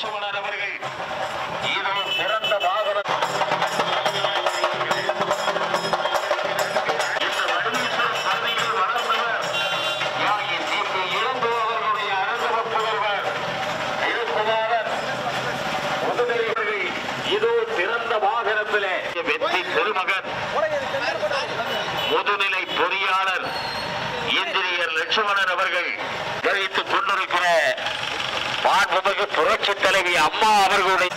லட்சுமணன் அவர்கள் சிறந்த வாகனம் வாகனத்திலே வெற்றி திருமகன் முதுநிலை பொறியாளர் இந்திரியர் லட்சுமணன் அவர்கள் மாண்புமிகு புரட்சி தலைவி அம்மா அவர்களுடைய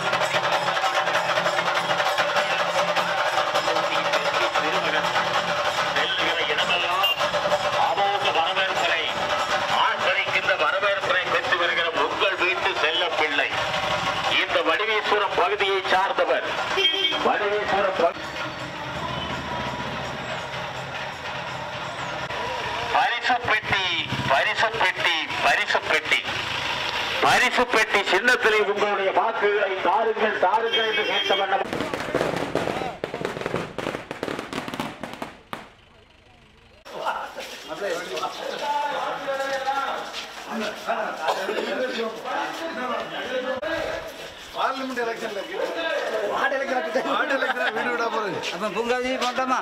பரிசு பெட்டி சின்னத்திலே உங்களுடைய வாக்குகளை தாருங்கள் தாருங்கள் என்று கேட்ட வண்ணம். பார்லிமெண்ட் எலெக்ஷன்ல வார்டு எலெக்ஷன் வீடு விட போறது அப்ப பூங்காவதி போட்டோமா?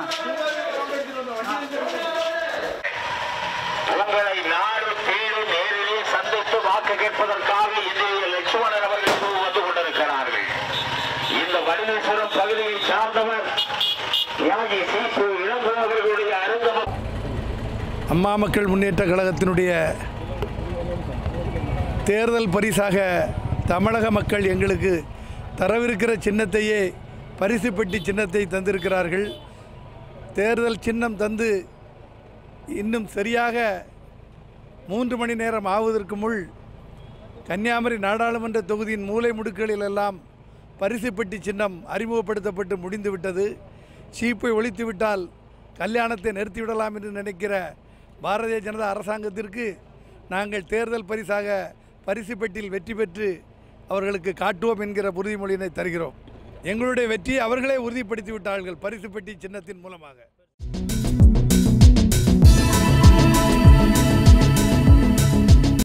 வாக்கு கேட்பதற்காக இன்றைய லட்சுமணன் அவர்கள் வந்து கொண்டிருக்கிறார்கள். இந்த வடிவேஸ்வரம் பகுதியை சார்ந்தவர் தியாகி சீப்பு இளங்கோ அவர்களுடைய அருந்தம அம்மா மக்கள் முன்னேற்ற கழகத்தினுடைய தேர்தல் பரிசாக தமிழக மக்கள் எங்களுக்கு தரவிருக்கிற சின்னத்தையே பரிசு பெட்டி சின்னத்தை தந்திருக்கிறார்கள். தேர்தல் சின்னம் தந்து இன்னும் சரியாக மூன்று மணி நேரம் ஆவதற்கு முள் கன்னியாகுமரி நாடாளுமன்ற தொகுதியின் மூலை முடுக்குகளில் எல்லாம் பரிசு பெட்டி சின்னம் அறிமுகப்படுத்தப்பட்டு முடிந்துவிட்டது. சீப்பை ஒழித்துவிட்டால் கல்யாணத்தை நிறுத்திவிடலாம் என்று நினைக்கிற பாரதிய ஜனதா அரசாங்கத்திற்கு நாங்கள் தேர்தல் பரிசாக பரிசு பெட்டியில் வெற்றி பெற்று அவர்களுக்கு காட்டுவோம் என்கிற உறுதிமொழியினை தருகிறோம். எங்களுடைய வெற்றியை அவர்களே உறுதிப்படுத்தி விட்டார்கள் பரிசு பெட்டி சின்னத்தின் மூலமாக.